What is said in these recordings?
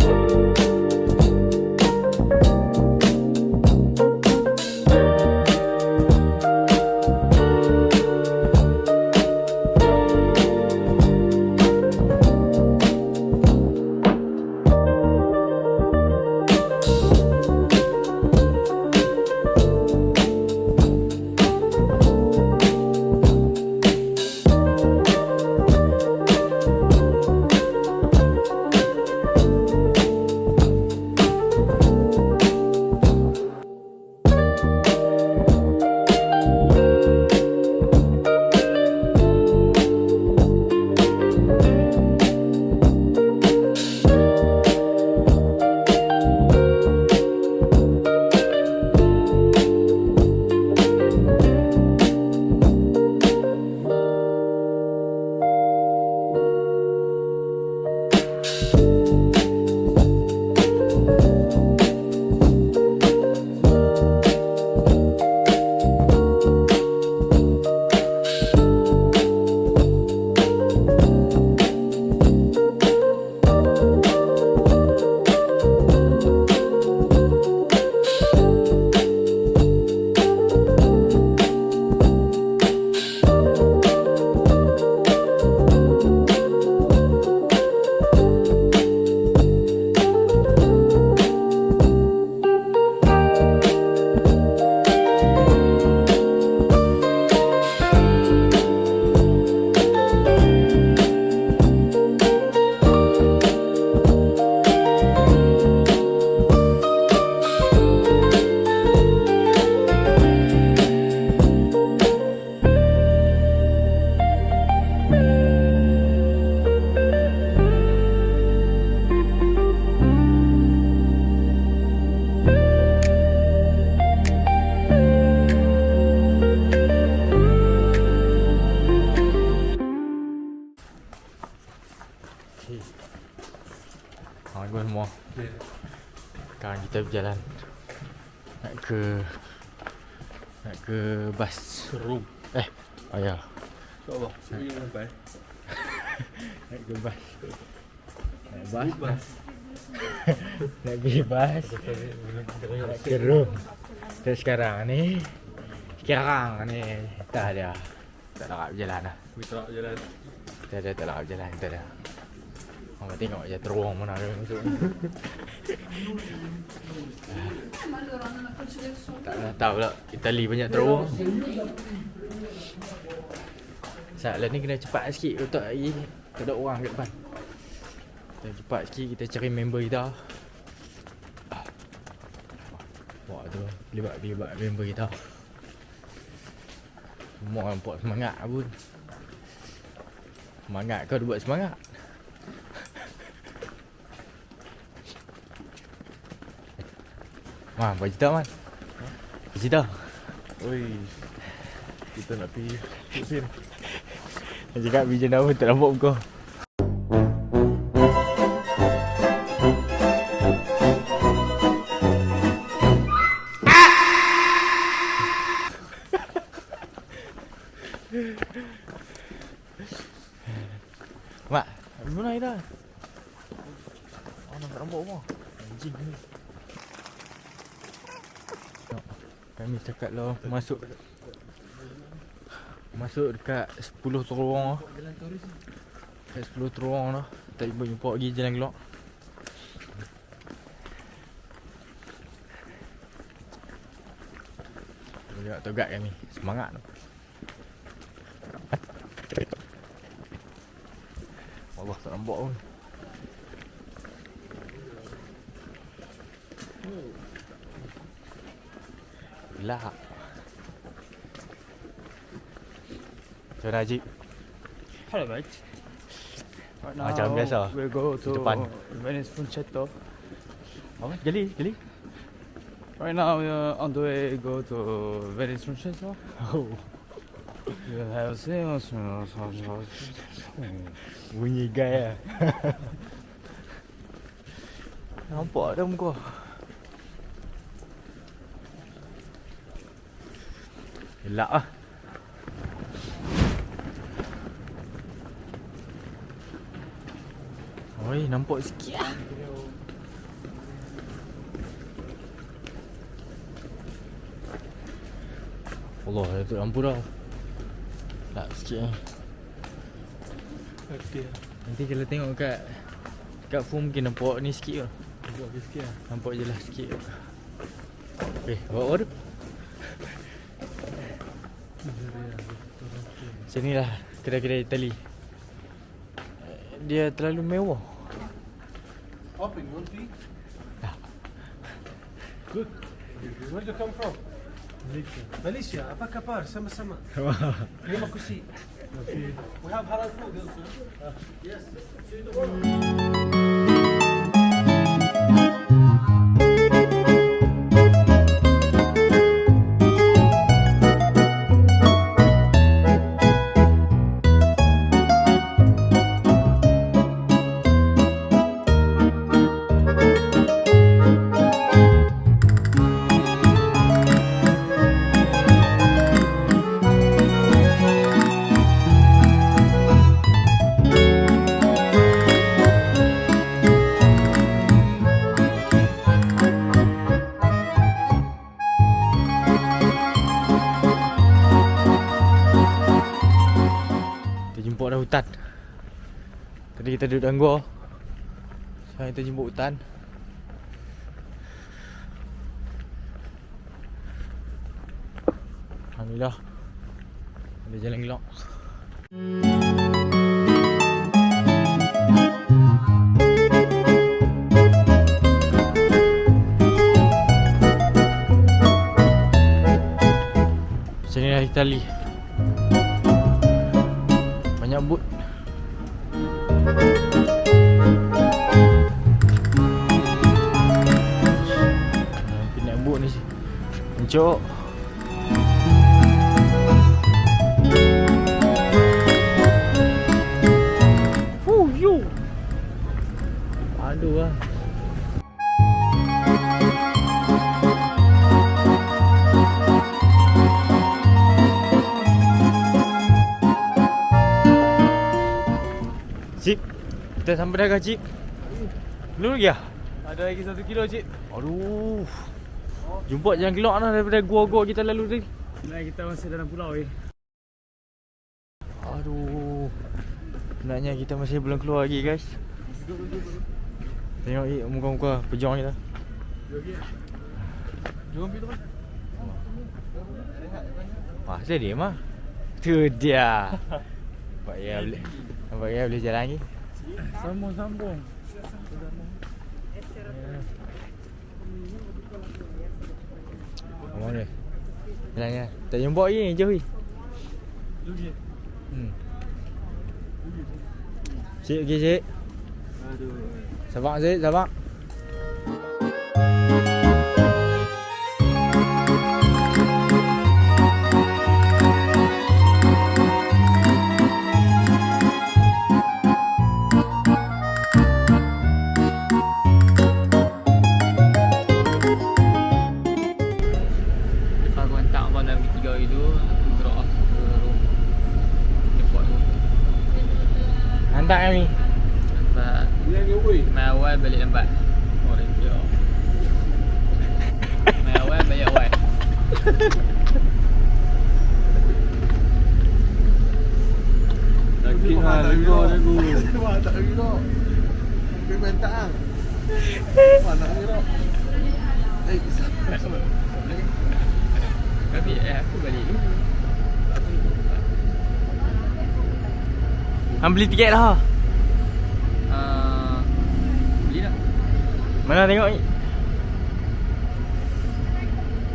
you Kita berjalan Nak ke Nak ke bas Serum. Eh Oh ya. InsyaAllah. Sebelum sampai. Nak ke bas? Nak bas? Nak pergi bas? Nak ke room? Kita sekarang ni Sekarang ni Tak ada. Tak nak berjalan lah. Kita nak jalan. Kita ada tak nak berjalan Kita ada Orang tengok je terowong mana ada. Masuk ni Tak nak tahu lah Itali banyak terowong Saat ni kena cepat sikit Untuk lagi. Tak ada orang kat depan. Kita cepat sikit Kita cari member kita. Wah tu Libat-libat member kita. Semua nampak semangat pun. Semangat kau dia buat semangat Man, buat cerita man Buat cerita Oi. Kita nak pergi Putin. Dia cakap biji nama tak nampak muka Kami cakap lah masuk Masuk dekat 10 terowong lah. Dekat 10 terowong lah. Tak jumpa jumpa lagi jalan gelap Tengok togat kami. Semangat tu. Allah tak nampak pun. Gelap Macam mana Haji? Hello, mate. Right Macam biasa, We go to depan. Venice Concetto. Apa? Jeli? Jeli? Right now we are on the way go to Venice Concetto. Oh You have seen us. Bunyi gai lah Nampak dah muka Gelap lah. Oi, nampak sikit lah Allah, itu lampu dah. Tak sikit lah. Okey. Nanti kalau tengok kat Kat phone mungkin nampak ni sikit lah Nampak sikit lah. Nampak je lah sikit. Eh, bawa order Macam ni lah kedai-kedai Itali Dia terlalu mewah Open, you want to eat? Yeah. Good. Where do you come from? Malaysia. Malaysia, apa kabar? Sama-sama. Terima kasih. We have halal food also. Yes. Kita jumpa dah hutan. Tadi kita duduk dalam gua Sekarang kita jumpa hutan. Alhamdulillah. Ada jalan gelap. Macam ni lah Itali. Banyak 가시죠. 후요. 안 좋아. Cik Kita sampai dah kah Cik Lu lagi lah Ada lagi satu kilo Cik Aduh Jumpa jangan gelak lah daripada gua-gua kita lalu tadi. Nah, kita masih dalam pulau eh. Aduh. Sebenarnya kita masih belum keluar lagi guys. Tengok ni muka-muka pejong kita. Jom pergi tu. Wah, saya dia mah. Tu dia. Nampak ya boleh. Nampak ya boleh jalan lagi. Sambung sambung. Kamu ni. Jalan ya. Tak jumpa lagi ni jauh ni. Hmm. Cik, okey cik. Aduh. Sabar cik, sabar. Sakit lah lagu lagu. Wah tak lagi kau. Memang tak ah. Wah nak lagi kau. Eh, sama. Tapi eh aku balik dulu Aku Hang beli tiket dah. uh, Beli dah Mana tengok ni?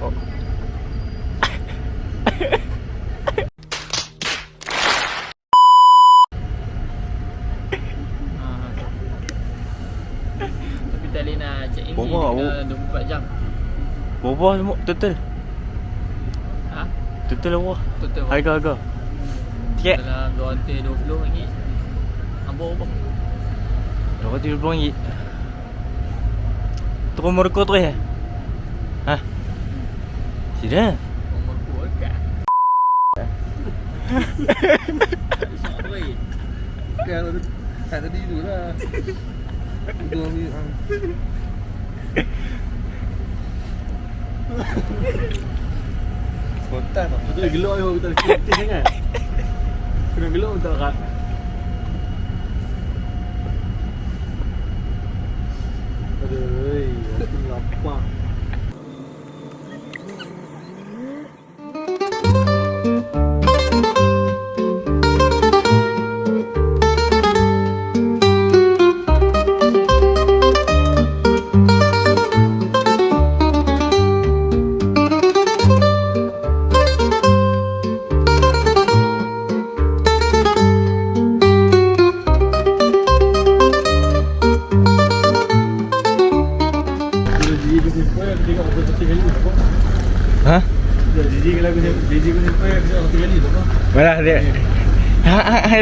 Oh. uh, Tapi tadi nak check in Berapa ni awak? kena 24 jam Berapa semua total? Ha? Total berapa? Total Harga-harga. Tiket Dalam dua rantai RM20 Ambo apa? RM250. Terus mereka terus eh? Ha? Kan Kan ada kat tadi tu lah. Dua minit. Spontan tak? Betul gelak yo kita kreatif sangat. Kena gelak betul tak? Aduh, aku lapar.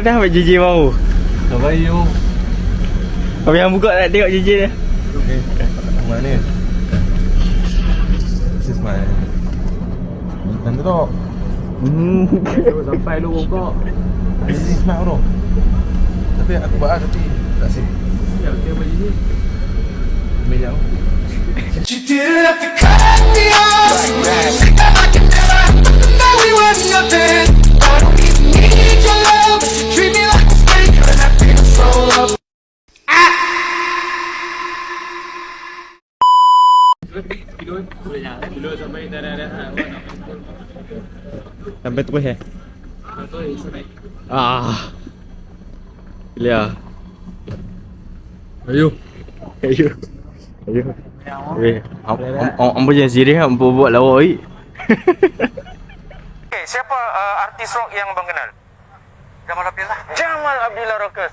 Dah buat JJ baru. Tak baik yo. Kau yang buka nak tengok JJ dia. Okay. Mana? This is my Nanti dok. Hmm. Sampai lu buka. This is my bro. Tapi aku buat tapi tak sih. Ya, kita buat. Mejang. You didn't have to cut me off like Sampai terus eh. Betul sampai Ah. Gila. Ayo. Ayo. Ayo. Eh, am am am jangan serius am buat lawak ni. Okay, siapa uh, artis rock yang abang kenal? Jamal Abdillah. Jamal Abdillah Rockers.